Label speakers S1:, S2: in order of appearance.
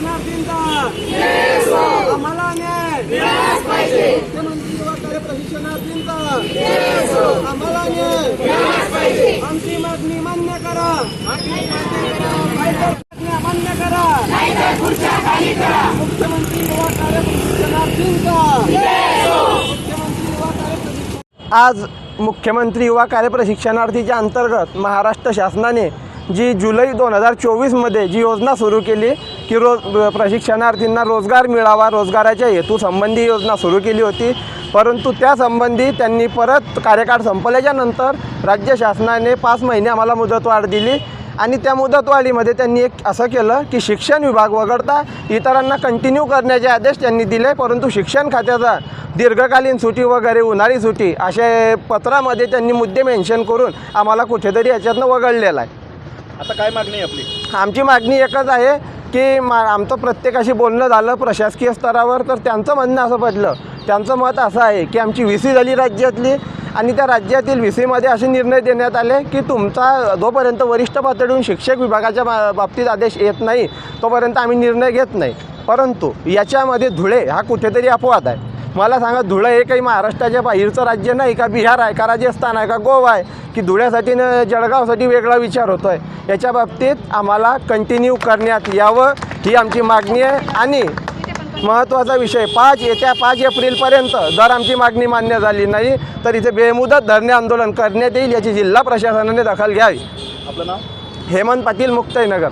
S1: प्रशिक्षणार्थींचा आम्हाला मुख्यमंत्री युवा कार्य प्रशिक्षणार्थींचा. आम्हाला आमची मागणी मान्य करा. मागणी मान्य करा. मुख्यमंत्री युवा कार्य प्रशिक्षणार्थींचा. मुख्यमंत्री युवा आज मुख्यमंत्री युवा कार्य प्रशिक्षणार्थीच्या अंतर्गत महाराष्ट्र शासनाने जी जुलै दोन हजार चोवीसमध्ये जी योजना सुरू केली की रोज प्रशिक्षणार्थींना रोजगार मिळावा रोजगाराच्या हेतूसंबंधी योजना सुरू केली होती. परंतु त्यासंबंधी त्यांनी परत कार्यकाळ संपल्याच्यानंतर राज्य शासनाने पाच महिने आम्हाला मुदतवाढ दिली आणि त्या मुदतवाढीमध्ये त्यांनी एक असं केलं की शिक्षण विभाग वगळता इतरांना कंटिन्यू करण्याचे आदेश त्यांनी दिले. परंतु शिक्षण खात्याचा दीर्घकालीन सुटी वगैरे उन्हाळी सुटी असे पत्रामध्ये त्यांनी मुद्दे मेन्शन करून आम्हाला कुठेतरी याच्यातनं वगळलेला आहे.
S2: आता काय मागणी आहे आपली?
S1: आमची मागणी एकच आहे की मा आमचं प्रत्येकाशी बोलणं झालं प्रशासकीय स्तरावर तर त्यांचं म्हणणं असं पडलं. त्यांचं मत असं आहे की आमची व्ही सी झाली राज्यातली आणि त्या राज्यातील व्ही सीमध्ये असे निर्णय देण्यात आले की तुमचा जोपर्यंत वरिष्ठ पातळीहून शिक्षक विभागाच्या बा बाबतीत आदेश येत नाही तोपर्यंत आम्ही निर्णय घेत नाही. परंतु याच्यामध्ये धुळे हा कुठेतरी अपवाद आहे. मला सांगा धुळे हे काही महाराष्ट्राच्या बाहेरचं राज्य नाही का? बिहार आहे का? राजस्थान आहे का? गोवा आहे? की धुळ्यासाठी न जळगावसाठी वेगळा विचार होतो आहे याच्या बाबतीत आम्हाला कंटिन्यू करण्यात यावं ही आमची मागणी आहे. आणि महत्त्वाचा विषय पाच येत्या पाच एप्रिलपर्यंत जर आमची मागणी मान्य झाली नाही तर इथे बेमुदत धरणे आंदोलन करण्यात येईल याची जिल्हा प्रशासनाने दखल घ्यावी.
S2: आपलं नाव?
S1: हेमंत पाटील मुक्ताईनगर.